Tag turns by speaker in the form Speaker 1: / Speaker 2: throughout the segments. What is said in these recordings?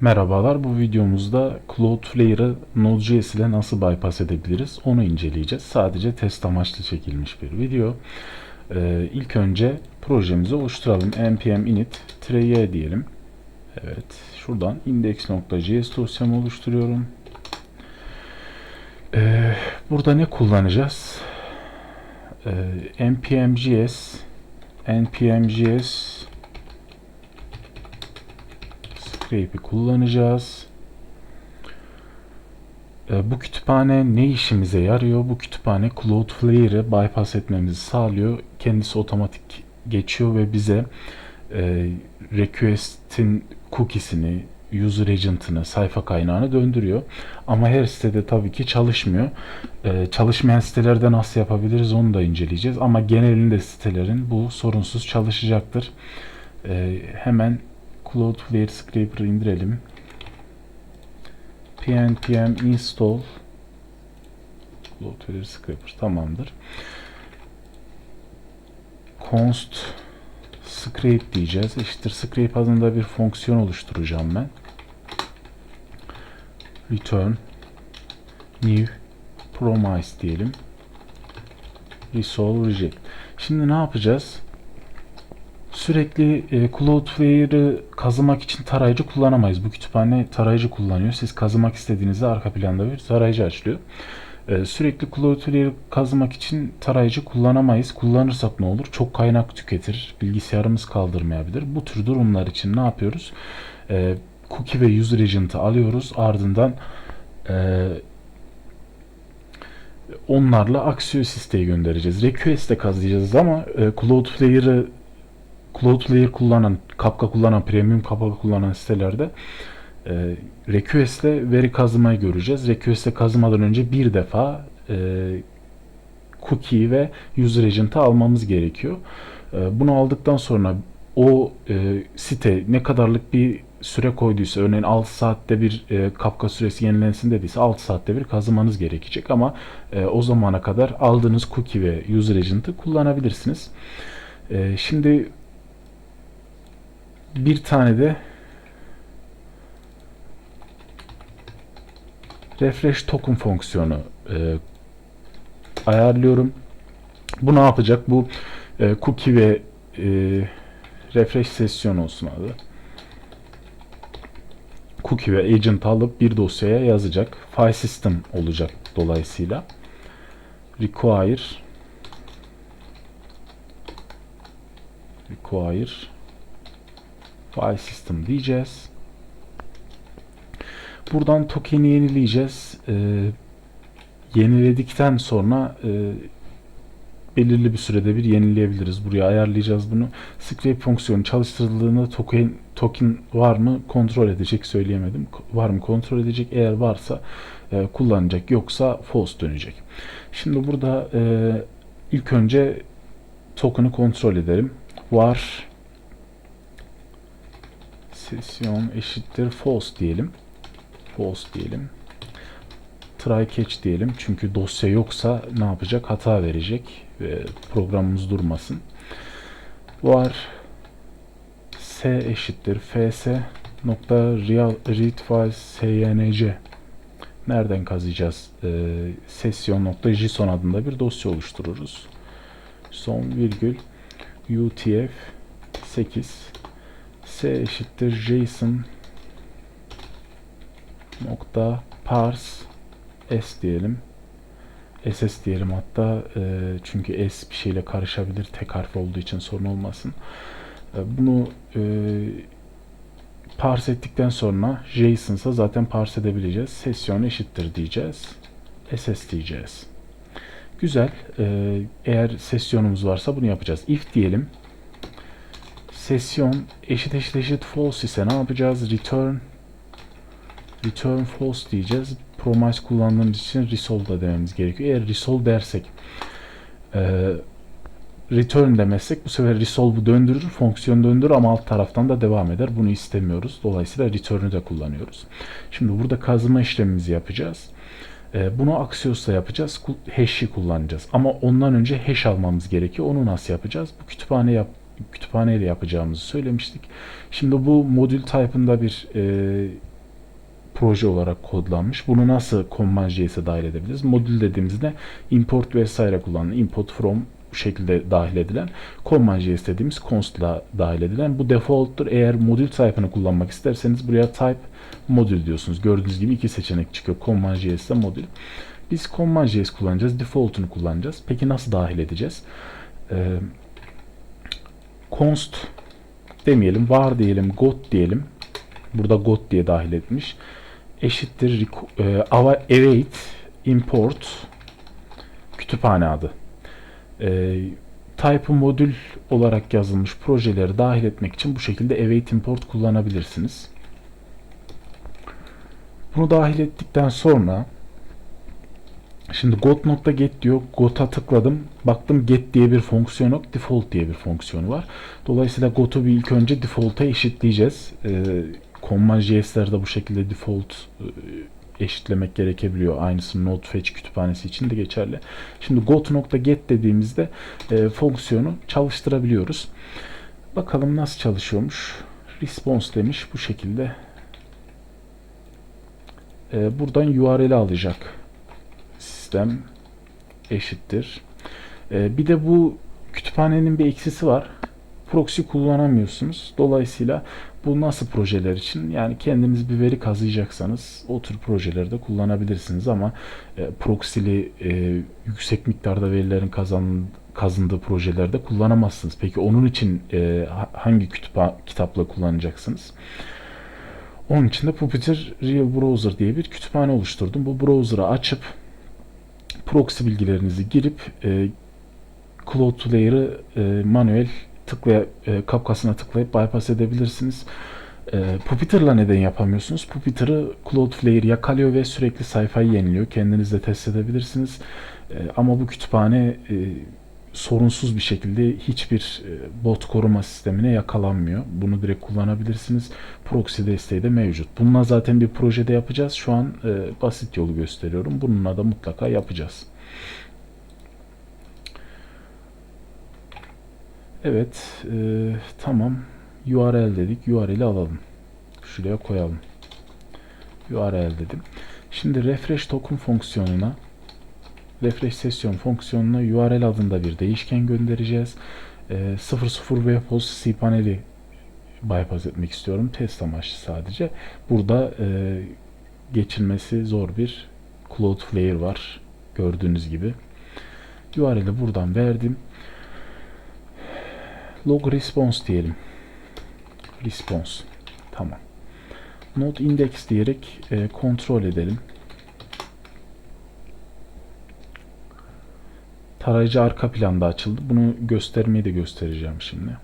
Speaker 1: Merhabalar, bu videomuzda Cloudflare'ı Node.js ile nasıl bypass edebiliriz onu inceleyeceğiz. Sadece test amaçlı çekilmiş bir video. Ee, ilk önce projemizi oluşturalım. npm init -y diyelim. Evet, şuradan index.js dosyamı oluşturuyorum. Ee, burada ne kullanacağız? Ee, npm.js npm.js scrape'i kullanacağız. E, bu kütüphane ne işimize yarıyor? Bu kütüphane Cloudflare'ı bypass etmemizi sağlıyor. Kendisi otomatik geçiyor ve bize e, request'in cookie'sini, user agent'ını, sayfa kaynağını döndürüyor. Ama her sitede tabii ki çalışmıyor. E, çalışmayan sitelerde nasıl yapabiliriz onu da inceleyeceğiz. Ama genelinde sitelerin bu sorunsuz çalışacaktır. E, hemen Cloudflare Scraper'ı indirelim. pnpm install Cloudflare Scraper tamamdır. const scrape diyeceğiz. Eşittir scrape adında bir fonksiyon oluşturacağım ben. Return new promise diyelim. Resolve reject. Şimdi ne yapacağız? Sürekli e, Cloudflare'ı kazımak için tarayıcı kullanamayız. Bu kütüphane tarayıcı kullanıyor. Siz kazımak istediğinizde arka planda bir tarayıcı açılıyor. E, sürekli Cloudflare'ı kazımak için tarayıcı kullanamayız. Kullanırsak ne olur? Çok kaynak tüketir. Bilgisayarımız kaldırmayabilir. Bu tür durumlar için ne yapıyoruz? E, cookie ve user agent'ı alıyoruz. Ardından e, onlarla Axios isteği göndereceğiz. Request'e kazıyacağız ama e, Cloudflare'ı Cloudflare kullanan, Kafka kullanan, Premium Kafka kullanan sitelerde e, request'le veri kazımayı göreceğiz. Request'le kazımadan önce bir defa e, cookie ve user agent'ı almamız gerekiyor. E, bunu aldıktan sonra o e, site ne kadarlık bir süre koyduysa örneğin 6 saatte bir e, Kafka süresi yenilensin dediyse 6 saatte bir kazımanız gerekecek ama e, o zamana kadar aldığınız cookie ve user agent'ı kullanabilirsiniz. E, şimdi bir tane de refresh token fonksiyonu e, ayarlıyorum. Bu ne yapacak? Bu e, cookie ve e, refresh sesyon olsun adı. Cookie ve agent alıp bir dosyaya yazacak. File system olacak dolayısıyla. Require require file system diyeceğiz. Buradan token'i yenileyeceğiz. Ee, yeniledikten sonra e, belirli bir sürede bir yenileyebiliriz. Buraya ayarlayacağız bunu. Scrape fonksiyonu çalıştırıldığında token token var mı kontrol edecek söyleyemedim. Var mı kontrol edecek. Eğer varsa e, kullanacak. Yoksa false dönecek. Şimdi burada e, ilk önce token'ı kontrol edelim. Var sesyon eşittir false diyelim. False diyelim. Try catch diyelim. Çünkü dosya yoksa ne yapacak? Hata verecek ve programımız durmasın. Var s eşittir fs nokta real read file syng nereden kazıyacağız? Ee, sesyon.json adında bir dosya oluştururuz. Son virgül utf 8 s eşittir json nokta parse s diyelim. Ss diyelim hatta e, çünkü s bir şeyle karışabilir tek harf olduğu için sorun olmasın. E, bunu e, parse ettikten sonra JSON'sa zaten parse edebileceğiz. Sesyon eşittir diyeceğiz. Ss diyeceğiz. Güzel. E, eğer sesyonumuz varsa bunu yapacağız. İf diyelim sesyon eşit eşit eşit false ise ne yapacağız? Return return false diyeceğiz. Promise kullandığımız için resolve da dememiz gerekiyor. Eğer resolve dersek e, return demezsek bu sefer resolve'u döndürür, fonksiyon döndürür ama alt taraftan da devam eder. Bunu istemiyoruz. Dolayısıyla return'ü de kullanıyoruz. Şimdi burada kazıma işlemimizi yapacağız. E, bunu Axios'la yapacağız. Hash'i kullanacağız. Ama ondan önce hash almamız gerekiyor. Onu nasıl yapacağız? Bu kütüphane yap kütüphaneyle yapacağımızı söylemiştik. Şimdi bu modül type'ında bir e, proje olarak kodlanmış. Bunu nasıl Command.js'e dahil edebiliriz? Modül dediğimizde import vesaire kullanılan import from bu şekilde dahil edilen Command.js dediğimiz const'la dahil edilen bu default'tur. Eğer modül type'ını kullanmak isterseniz buraya type modül diyorsunuz. Gördüğünüz gibi iki seçenek çıkıyor. Command.js'de modül. Biz Command.js kullanacağız. Default'unu kullanacağız. Peki nasıl dahil edeceğiz? Ee, const demeyelim. Var diyelim. got diyelim. Burada got diye dahil etmiş. Eşittir e, await import kütüphane adı. E, type modül olarak yazılmış projeleri dahil etmek için bu şekilde await import kullanabilirsiniz. Bunu dahil ettikten sonra Şimdi got.get diyor. Got'a tıkladım. Baktım get diye bir fonksiyon yok. Default diye bir fonksiyonu var. Dolayısıyla got'u bir ilk önce default'a eşitleyeceğiz. Ee, Command.js'lerde bu şekilde default e, eşitlemek gerekebiliyor. Aynısı Node Fetch kütüphanesi için de geçerli. Şimdi got.get dediğimizde e, fonksiyonu çalıştırabiliyoruz. Bakalım nasıl çalışıyormuş. Response demiş bu şekilde. E, buradan URL'i alacak sistem eşittir. Ee, bir de bu kütüphanenin bir eksisi var. Proxy kullanamıyorsunuz. Dolayısıyla bu nasıl projeler için? Yani kendiniz bir veri kazıyacaksanız o tür projelerde kullanabilirsiniz ama e, proxy'li e, yüksek miktarda verilerin kazan, kazındığı projelerde kullanamazsınız. Peki onun için e, hangi kütüpha kitapla kullanacaksınız? Onun için de Puppeteer Real Browser diye bir kütüphane oluşturdum. Bu browser'ı açıp proxy bilgilerinizi girip e, Cloud Layer'ı e, manuel tıklaya, e, kapkasına tıklayıp bypass edebilirsiniz. E, Puppeteer'la neden yapamıyorsunuz? Puppeteer'ı Cloudflare yakalıyor ve sürekli sayfayı yeniliyor. Kendiniz de test edebilirsiniz. E, ama bu kütüphane e, sorunsuz bir şekilde hiçbir e, bot koruma sistemine yakalanmıyor. Bunu direkt kullanabilirsiniz. Proxy desteği de mevcut. Bununla zaten bir projede yapacağız. Şu an e, basit yolu gösteriyorum. Bununla da mutlaka yapacağız. Evet. E, tamam. URL dedik. URL'i alalım. Şuraya koyalım. URL dedim. Şimdi refresh token fonksiyonuna refresh session fonksiyonuna URL adında bir değişken göndereceğiz. E, 00 webhost cpanel'i bypass etmek istiyorum. Test amaçlı sadece. Burada e, geçilmesi zor bir Cloudflare var. Gördüğünüz gibi. URL'i buradan verdim. Log response diyelim. Response. Tamam. Node index diyerek e, kontrol edelim. Tarayıcı arka planda açıldı. Bunu göstermeyi de göstereceğim şimdi.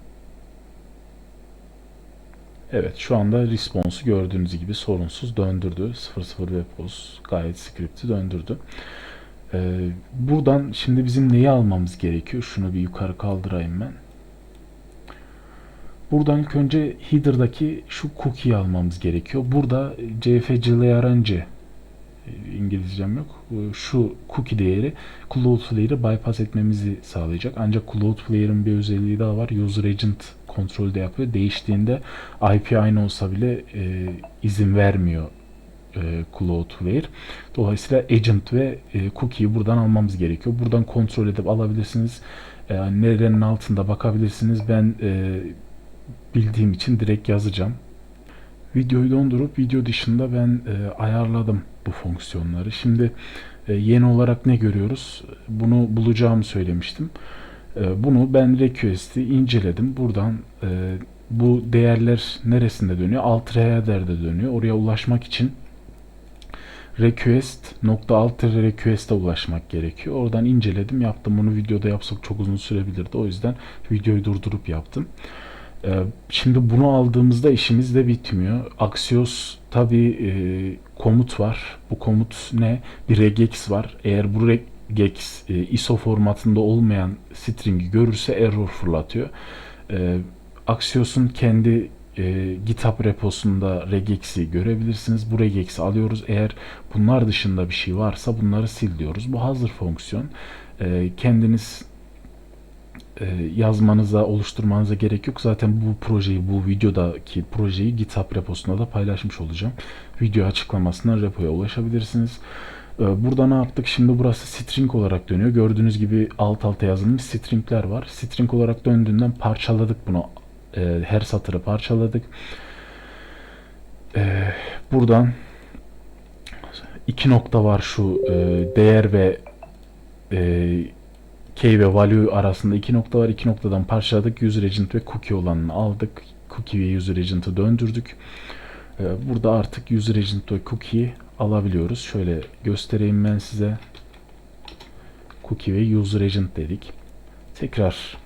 Speaker 1: Evet şu anda response'u gördüğünüz gibi sorunsuz döndürdü. 00 webhost gayet script'i döndürdü. Ee, buradan şimdi bizim neyi almamız gerekiyor? Şunu bir yukarı kaldırayım ben. Buradan ilk önce header'daki şu cookie'yi almamız gerekiyor. Burada cfclayaranci İngilizcem yok. Şu cookie değeri Cloudflare'ı bypass etmemizi sağlayacak. Ancak Cloudflare'ın bir özelliği daha var. User agent kontrolü de yapıyor. Değiştiğinde IP aynı olsa bile e, izin vermiyor e, Cloudflare. Dolayısıyla agent ve e, cookie'yi buradan almamız gerekiyor. Buradan kontrol edip alabilirsiniz. E, nerenin altında bakabilirsiniz. Ben e, bildiğim için direkt yazacağım. Videoyu dondurup video dışında ben e, ayarladım bu fonksiyonları. Şimdi e, yeni olarak ne görüyoruz? Bunu bulacağımı söylemiştim. E, bunu ben request'i inceledim. Buradan e, bu değerler neresinde dönüyor? Alt dönüyor. Oraya ulaşmak için request nokta alt request'e ulaşmak gerekiyor. Oradan inceledim, yaptım. Bunu videoda yapsak çok uzun sürebilirdi. O yüzden videoyu durdurup yaptım. Ee, şimdi bunu aldığımızda işimiz de bitmiyor. Axios tabi e, komut var. Bu komut ne? Bir regex var. Eğer bu regex e, ISO formatında olmayan string'i görürse error fırlatıyor. E, Axios'un kendi e, GitHub reposunda regex'i görebilirsiniz. Bu regex'i alıyoruz. Eğer bunlar dışında bir şey varsa bunları sil diyoruz. Bu hazır fonksiyon. E, kendiniz yazmanıza, oluşturmanıza gerek yok. Zaten bu projeyi, bu videodaki projeyi GitHub reposunda da paylaşmış olacağım. Video açıklamasından repoya ulaşabilirsiniz. E, burada ne yaptık? Şimdi burası string olarak dönüyor. Gördüğünüz gibi alt alta yazılmış stringler var. String olarak döndüğünden parçaladık bunu. E, her satırı parçaladık. E, buradan iki nokta var şu e, değer ve e, key ve value arasında iki nokta var. İki noktadan parçaladık. User agent ve cookie olanını aldık. Cookie ve user agent'ı döndürdük. E, burada artık user agent ve cookie'yi alabiliyoruz. Şöyle göstereyim ben size. Cookie ve user agent dedik. Tekrar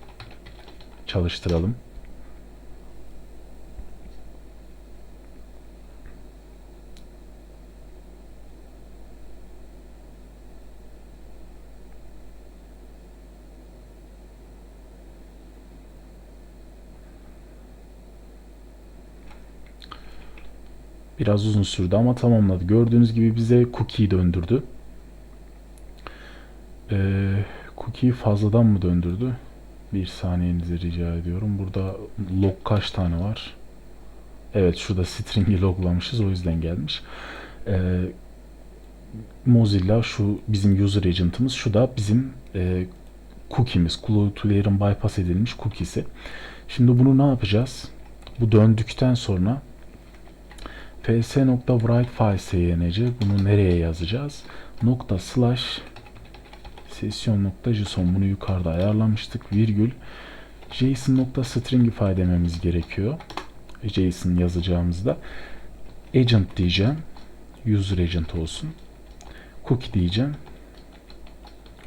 Speaker 1: çalıştıralım. Biraz uzun sürdü ama tamamladı. Gördüğünüz gibi bize cookie döndürdü. Ee, cookie fazladan mı döndürdü? Bir saniyenizi rica ediyorum. Burada log kaç tane var? Evet şurada string'i loglamışız o yüzden gelmiş. Ee, Mozilla şu bizim user agent'ımız şu da bizim e, cookie'miz. Cloud Layer'ın bypass edilmiş cookie'si. Şimdi bunu ne yapacağız? Bu döndükten sonra ps.writeFile bunu nereye yazacağız? Nokta slash session.json bunu yukarıda ayarlamıştık. Virgül JSON.stringify dememiz gerekiyor. JSON yazacağımızda agent diyeceğim. User agent olsun. Cookie diyeceğim.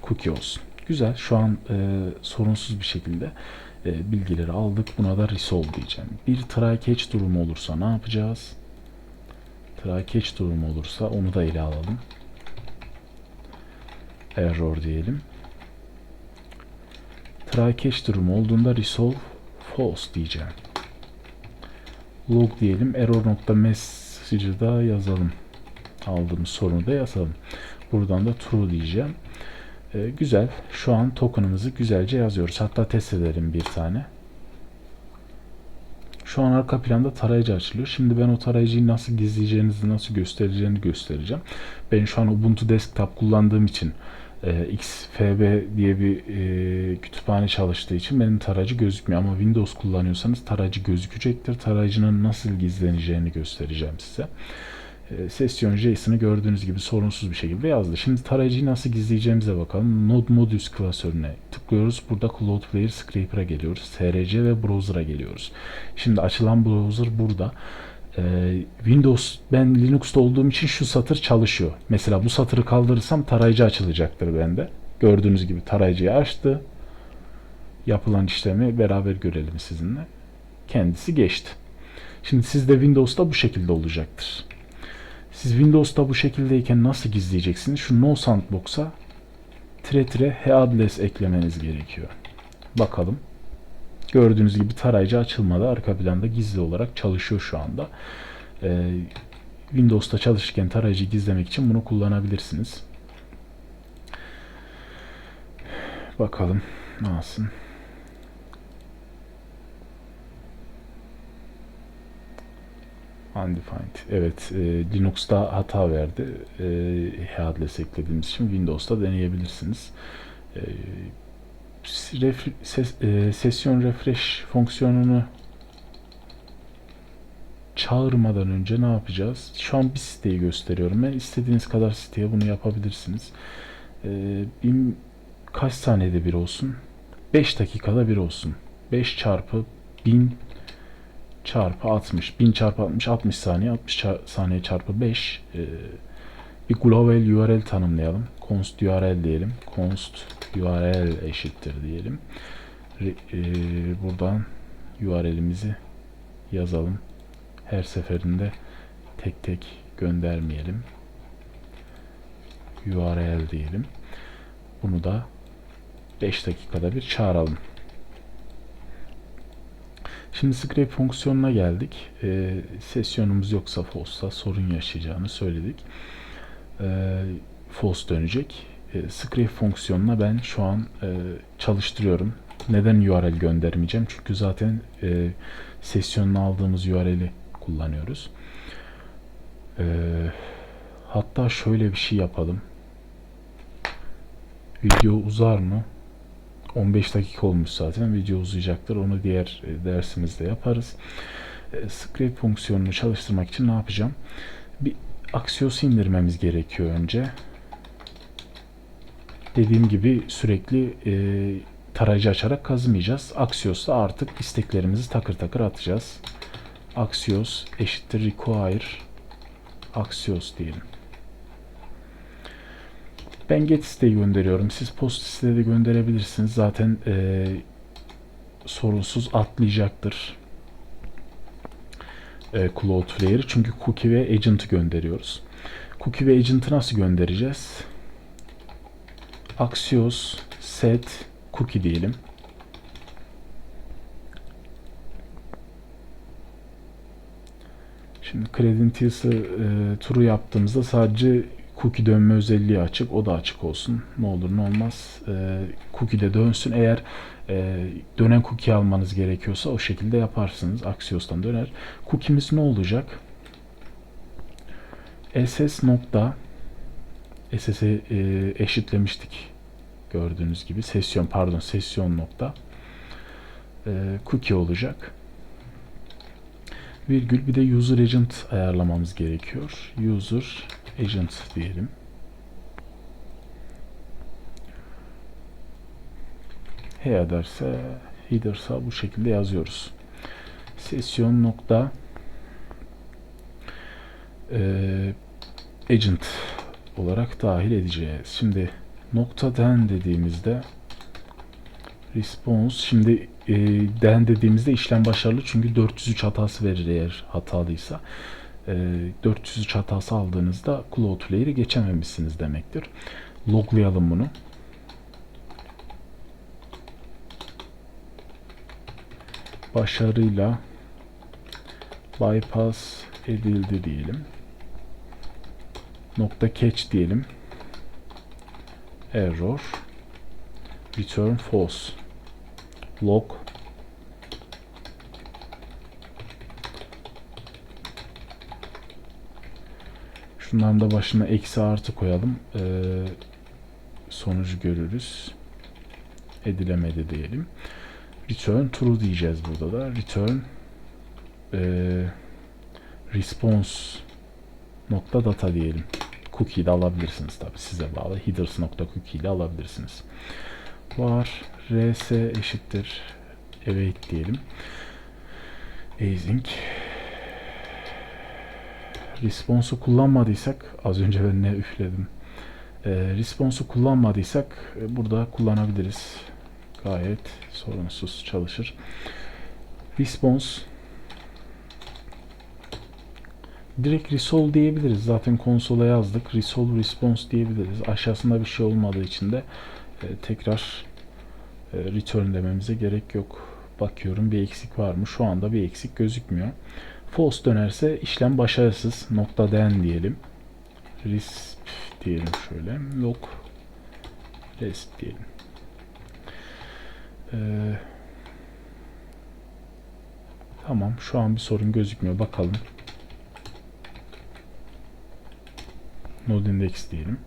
Speaker 1: Cookie olsun. Güzel. Şu an e, sorunsuz bir şekilde e, bilgileri aldık. Buna da resolve diyeceğim. Bir try catch durumu olursa ne yapacağız? Catch durumu olursa onu da ele alalım. Error diyelim. Catch durumu olduğunda resolve false diyeceğim. Log diyelim. Error nokta message'ı da yazalım. Aldığımız sorunu da yazalım. Buradan da true diyeceğim. Ee, güzel. Şu an token'ımızı güzelce yazıyoruz. Hatta test edelim bir tane. Şu an arka planda tarayıcı açılıyor. Şimdi ben o tarayıcıyı nasıl gizleyeceğinizi, nasıl göstereceğini göstereceğim. Ben şu an Ubuntu Desktop kullandığım için e, XFB diye bir e, kütüphane çalıştığı için benim tarayıcı gözükmüyor. Ama Windows kullanıyorsanız tarayıcı gözükecektir. Tarayıcının nasıl gizleneceğini göstereceğim size. E, sesyon JSON'ı gördüğünüz gibi sorunsuz bir şekilde yazdı. Şimdi tarayıcıyı nasıl gizleyeceğimize bakalım. Node Modules klasörüne tıklıyoruz. Burada Cloudflare Scraper'a geliyoruz. SRC ve Browser'a geliyoruz. Şimdi açılan browser burada. Ee, Windows ben Linux'ta olduğum için şu satır çalışıyor. Mesela bu satırı kaldırırsam tarayıcı açılacaktır bende. Gördüğünüz gibi tarayıcıyı açtı. Yapılan işlemi beraber görelim sizinle. Kendisi geçti. Şimdi sizde Windows'ta bu şekilde olacaktır. Siz Windows'ta bu şekildeyken nasıl gizleyeceksiniz? Şu no sandbox'a tire tire headless eklemeniz gerekiyor. Bakalım. Gördüğünüz gibi tarayıcı açılmadı. Arka planda gizli olarak çalışıyor şu anda. Ee, Windows'ta çalışırken tarayıcı gizlemek için bunu kullanabilirsiniz. Bakalım nasıl. Undefined. Evet, e, Linux'ta hata verdi. E, headless eklediğimiz için Windows'ta deneyebilirsiniz. E, ref, ses, e, sesyon refresh fonksiyonunu çağırmadan önce ne yapacağız? Şu an bir siteyi gösteriyorum. Ben istediğiniz kadar siteye bunu yapabilirsiniz. E, bin, kaç saniyede bir olsun? 5 dakikada bir olsun. 5 çarpı 1000 çarpı 60. 1000 çarpı 60 60 saniye. 60 saniye çarpı 5 e, bir global URL tanımlayalım. const URL diyelim. const URL eşittir diyelim. E, buradan URL'imizi yazalım. Her seferinde tek tek göndermeyelim. URL diyelim. Bunu da 5 dakikada bir çağıralım. Şimdi scrape fonksiyonuna geldik. E, sesyonumuz yoksa false'sa sorun yaşayacağını söyledik. E, false dönecek. E, scrape fonksiyonuna ben şu an e, çalıştırıyorum. Neden URL göndermeyeceğim? Çünkü zaten e, sesyonunu aldığımız URL'i kullanıyoruz. E, hatta şöyle bir şey yapalım. Video uzar mı? 15 dakika olmuş zaten. Video uzayacaktır. Onu diğer e, dersimizde yaparız. E, script fonksiyonunu çalıştırmak için ne yapacağım? Bir Axios indirmemiz gerekiyor önce. Dediğim gibi sürekli e, tarayıcı açarak kazımayacağız. Axios'ta artık isteklerimizi takır takır atacağız. Axios eşittir require Axios diyelim. Ben get isteği gönderiyorum. Siz post isteği de gönderebilirsiniz. Zaten e, sorunsuz atlayacaktır. E, Cloudflare'ı. Çünkü cookie ve agent'ı gönderiyoruz. Cookie ve agent'ı nasıl göndereceğiz? Axios set cookie diyelim. Şimdi Credentials'ı e, turu yaptığımızda sadece cookie dönme özelliği açık. O da açık olsun. Ne olur ne olmaz. E, cookie de dönsün. Eğer e, dönen cookie almanız gerekiyorsa o şekilde yaparsınız. Axios'tan döner. Cookie'miz ne olacak? ss nokta SS'e e, eşitlemiştik. Gördüğünüz gibi sesyon pardon sesyon nokta e, cookie olacak. Virgül bir de user agent ayarlamamız gerekiyor. User agent diyelim. Header'se header'sa bu şekilde yazıyoruz. Sesyon nokta e, agent olarak dahil edeceğiz. Şimdi nokta den dediğimizde response şimdi e, den dediğimizde işlem başarılı çünkü 403 hatası verir eğer hatalıysa. E, 403 hatası aldığınızda Cloudflare'i geçememişsiniz demektir. Loglayalım bunu. Başarıyla bypass edildi diyelim. Nokta catch diyelim. Error return false log Şunların da başına eksi artı koyalım. Ee, sonucu görürüz. Edilemedi diyelim. Return true diyeceğiz burada da. Return e, response nokta data diyelim. Cookie de alabilirsiniz tabi size bağlı. Headers nokta cookie ile alabilirsiniz. Var rs eşittir await diyelim. Async response'u kullanmadıysak az önce ben ne üfledim. E, response'u kullanmadıysak e, burada kullanabiliriz. Gayet sorunsuz çalışır. Response direkt resolve diyebiliriz. Zaten konsola yazdık. Resolve response diyebiliriz. Aşağısında bir şey olmadığı için de e, tekrar e, return dememize gerek yok. Bakıyorum bir eksik var mı? Şu anda bir eksik gözükmüyor. False dönerse işlem başarısız. Nokta den diyelim. Risp diyelim şöyle. Log rest diyelim. Ee, tamam. Şu an bir sorun gözükmüyor. Bakalım. Node index diyelim.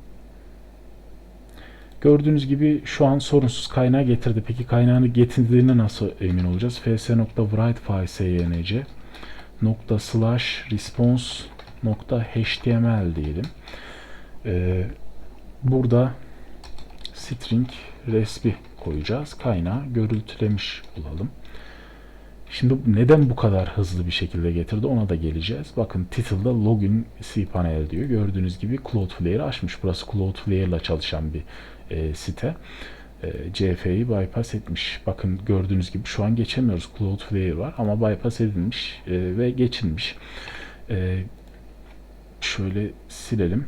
Speaker 1: Gördüğünüz gibi şu an sorunsuz kaynağı getirdi. Peki kaynağını getirdiğine nasıl emin olacağız? fs.write nokta slash response nokta html diyelim. Ee, burada string respi koyacağız. Kaynağı görüntülemiş olalım. Şimdi neden bu kadar hızlı bir şekilde getirdi ona da geleceğiz. Bakın title'da login cpanel diyor. Gördüğünüz gibi Cloudflare açmış. Burası Cloudflare ile çalışan bir e, site. E, CF'yi bypass etmiş. Bakın gördüğünüz gibi şu an geçemiyoruz. Cloudflare var ama bypass edilmiş e, ve geçilmiş. E, şöyle silelim.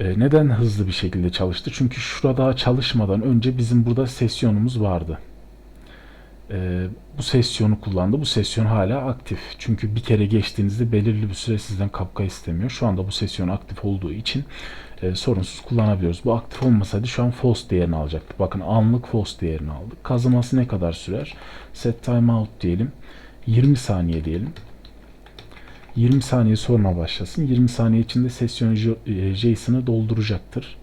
Speaker 1: E, neden hızlı bir şekilde çalıştı? Çünkü şurada çalışmadan önce bizim burada sesyonumuz vardı. e, bu sesyonu kullandı. Bu sesyon hala aktif. Çünkü bir kere geçtiğinizde belirli bir süre sizden kapka istemiyor. Şu anda bu sesyon aktif olduğu için e, sorunsuz kullanabiliyoruz. Bu aktif olmasaydı şu an false değerini alacaktı. Bakın anlık false değerini aldık. Kazıması ne kadar sürer? Set timeout diyelim. 20 saniye diyelim. 20 saniye sonra başlasın. 20 saniye içinde sesyon J- e, JSON'ı dolduracaktır.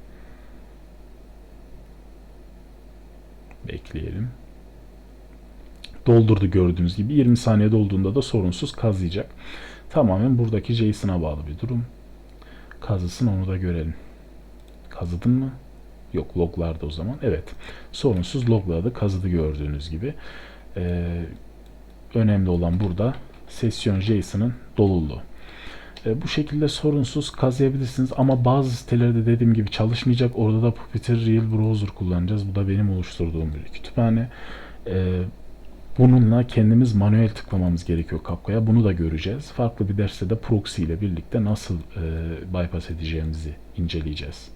Speaker 1: Bekleyelim. Doldurdu gördüğünüz gibi. 20 saniye dolduğunda da sorunsuz kazıyacak. Tamamen buradaki JSON'a bağlı bir durum. Kazısın onu da görelim. Kazıdın mı? Yok loglarda o zaman. Evet. Sorunsuz logladı. Kazıdı gördüğünüz gibi. Ee, önemli olan burada sesyon JSON'ın doluluğu. E, bu şekilde sorunsuz kazıyabilirsiniz ama bazı sitelerde dediğim gibi çalışmayacak. Orada da Puppeteer Real Browser kullanacağız. Bu da benim oluşturduğum bir kütüphane. E, bununla kendimiz manuel tıklamamız gerekiyor Kafka'ya. Bunu da göreceğiz. Farklı bir derste de proxy ile birlikte nasıl e, bypass edeceğimizi inceleyeceğiz.